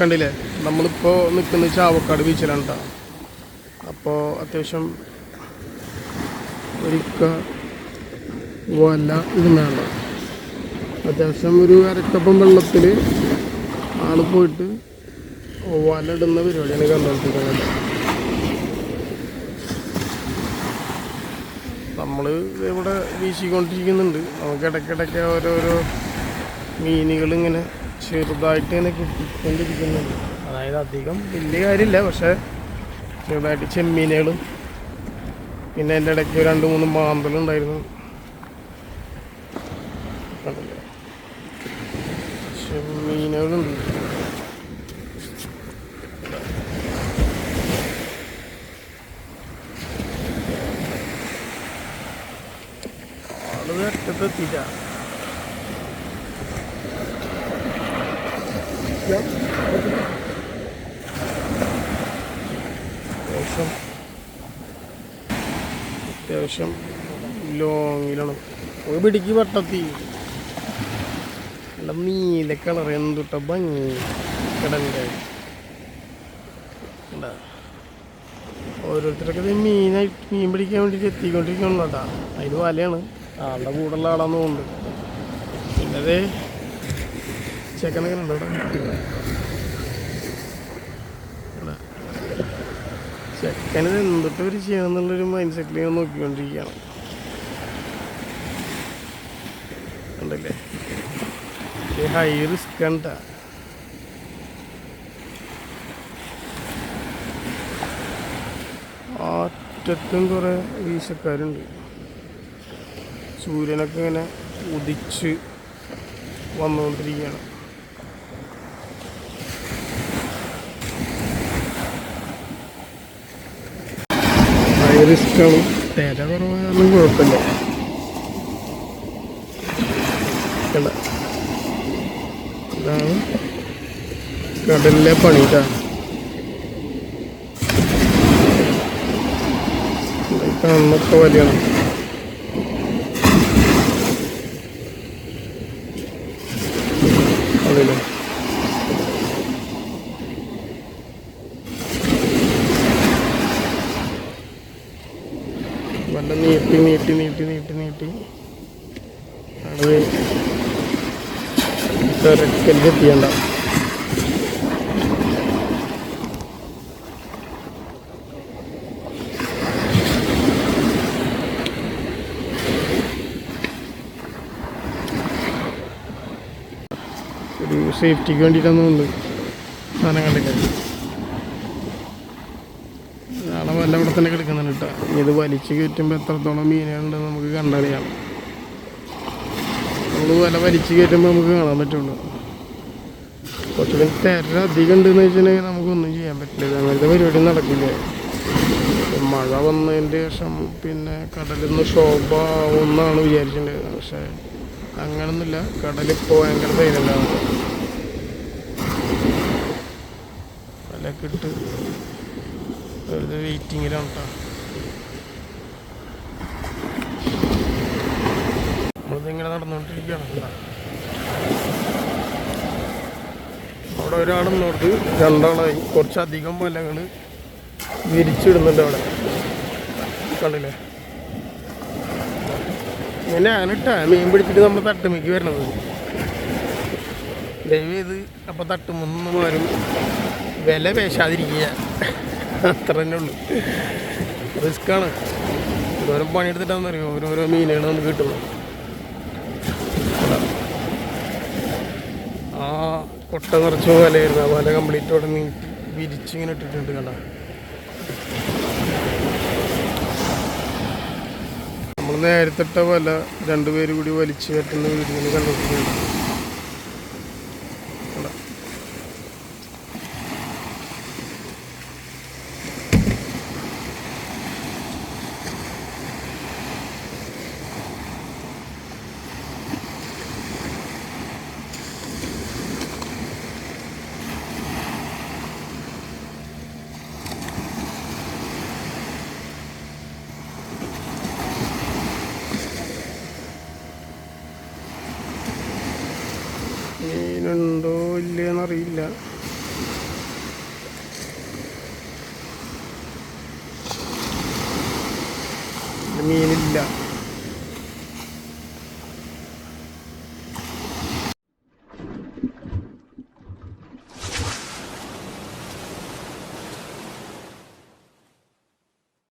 കണ്ടില്ലേ? നമ്മളിപ്പോൾ നിൽക്കുന്ന ചാവക്കാട് ബീച്ചിലാണ് കേട്ടോ അപ്പോൾ അത്യാവശ്യം ഒരിക്ക വല ഇടുന്നതാണ് അത്യാവശ്യം ഒരു അരക്കപ്പം വെള്ളത്തിൽ ആൾ പോയിട്ട് വല ഇടുന്ന പരിപാടിയാണ് കണ്ടുകൊണ്ടിരിക്കുന്നത് നമ്മൾ ഇവിടെ വീശിക്കൊണ്ടിരിക്കുന്നുണ്ട്. നമുക്ക് ഇടയ്ക്കിടയ്ക്ക് ഓരോരോ മീനുകൾ ഇങ്ങനെ ചെറുതായിട്ട് തന്നെ കിട്ടിക്കൊണ്ടിരിക്കുന്നുണ്ട് അതായത് അധികം വലിയ കാര്യമില്ല പക്ഷേ ചെറുതായിട്ട് ചെമ്മീനുകളും പിന്നെ എന്റെ ഇടയ്ക്ക് രണ്ട് മൂന്ന് മാന്തലുണ്ടായിരുന്നു? ചെമ്മീനുകളുണ്ട്. ആൾ അറ്റത്തെത്തിയില്ല അത്യാവശ്യം അത്യാവശ്യം ലോങ്ങിലാണ്. ഒരു പിടിക്ക് വട്ടത്തി. നല്ല നീല കളർ എന്തുട്ട ഭംഗി. കണ്ടാ? ഓരോരുത്തരൊക്കെ മീനായി മീൻ പിടിക്കാൻ വേണ്ടിയിട്ട് എത്തിക്കൊണ്ടിരിക്കണല്ലോ അതിന് വലയാണ്. ആളുടെ കൂടെയുള്ള ആളാന്ന് തോന്നുന്നുണ്ട്. പിന്നെ അതേ ചെക്കനൊക്കെ ചെയ്യാന്നുള്ളൊരു എന്തിട്ട് ഒരു മൈൻഡ് സെറ്റിൽ ഞാൻ നോക്കിക്കൊണ്ടിരിക്കുകയാണ്. ഉണ്ടല്ലേ ഹൈ റിസ്ക് കണ്ട. ആറ്റത്തും കുറേ വീശക്കാരുണ്ട്. സൂര്യനൊക്കെ ഇങ്ങനെ ഉദിച്ച് വന്നുകൊണ്ടിരിക്കുകയാണ്. ഹൈ റിസ്ക് ആണ് തിര കുറവായാലും കുഴപ്പമില്ല. കണ്ട ഇതാണ് കടലിലെ പണിയിട്ടാ കാണുന്നൊക്കെ വലിയാണ് വല്ല നീട്ടി നീട്ടി നീട്ടി നീട്ടി നീട്ടി. അത് ഒരു സേഫ്റ്റിക്ക് വേണ്ടിയിട്ടൊന്നും ഉണ്ട് സാധനം നാളെ വല്ല ഇവിടെ തന്നെ കിടക്കുന്നുണ്ട് കേട്ടോ. ഇത് വലിച്ച് കയറ്റുമ്പോൾ എത്രത്തോളം മീനുകളുണ്ടെന്ന് നമുക്ക് കണ്ടറിയാം. നമ്മൾ വല വലിച്ച് കയറ്റുമ്പോൾ നമുക്ക് കാണാൻ പറ്റുള്ളൂ. കുറച്ചുകൂടി തിര അധികം ഉണ്ടെന്ന് വെച്ചിട്ടുണ്ടെങ്കിൽ നമുക്കൊന്നും ചെയ്യാൻ പറ്റില്ല. അങ്ങനത്തെ പരിപാടി നടക്കില്ല. മഴ വന്നതിന്റെ ശേഷം പിന്നെ കടലിൽ നിന്ന് ശോഭ ഒന്നാണ് വിചാരിച്ചിട്ടുണ്ടായിരുന്നത് പക്ഷേ അങ്ങനൊന്നുമില്ല. കടലിപ്പോൾ ഭയങ്കര ധൈര്യമുണ്ടാകും വിലയൊക്കെ വെറുതെ വെയിറ്റിങ്ങിലാണ് കേട്ടോ നമ്മളിതിങ്ങനെ നടന്നുകൊണ്ടിരിക്കുകയാണ് അവിടെ ഒരാൾ നോട്ട് രണ്ടാളായി. കുറച്ചധികം വലകൾ വിരിച്ചിടുന്നുണ്ട് അവിടെ. കണ്ടില്ലേ? ഇങ്ങനെ കേട്ടോ മീൻ പിടിച്ചിട്ട് നമ്മൾ തട്ടുമിക്ക് വരണത്. ദയവ് ചെയ്ത് അപ്പോൾ തട്ടുമെന്നും ആരും വില പേശാതിരിക്കുക. അത്ര തന്നെ ഉള്ളു. റിസ്ക്കാണ്. ഓരോ പണിയെടുത്തിട്ടാണെന്നറിയോ ഓരോരോ മീനുകൾ നമുക്ക് കിട്ടുന്നത്. ആ കൊട്ട നിറച്ച് വലയായിരുന്നു. ആ വല കംപ്ലീറ്റ് അവിടെ നീട്ടി വിരിച്ചിങ്ങനെ ഇട്ടിട്ടുണ്ട് കണ്ട? നമ്മൾ നേരത്തെ വല രണ്ടുപേരും കൂടി വലിച്ചു കയറ്റുന്ന വീഡിയോ കണ്ടുകൊണ്ടിരിക്കുന്നുണ്ട് ഉണ്ടോ ഇല്ലയെന്നറിയില്ല മീനില്ല.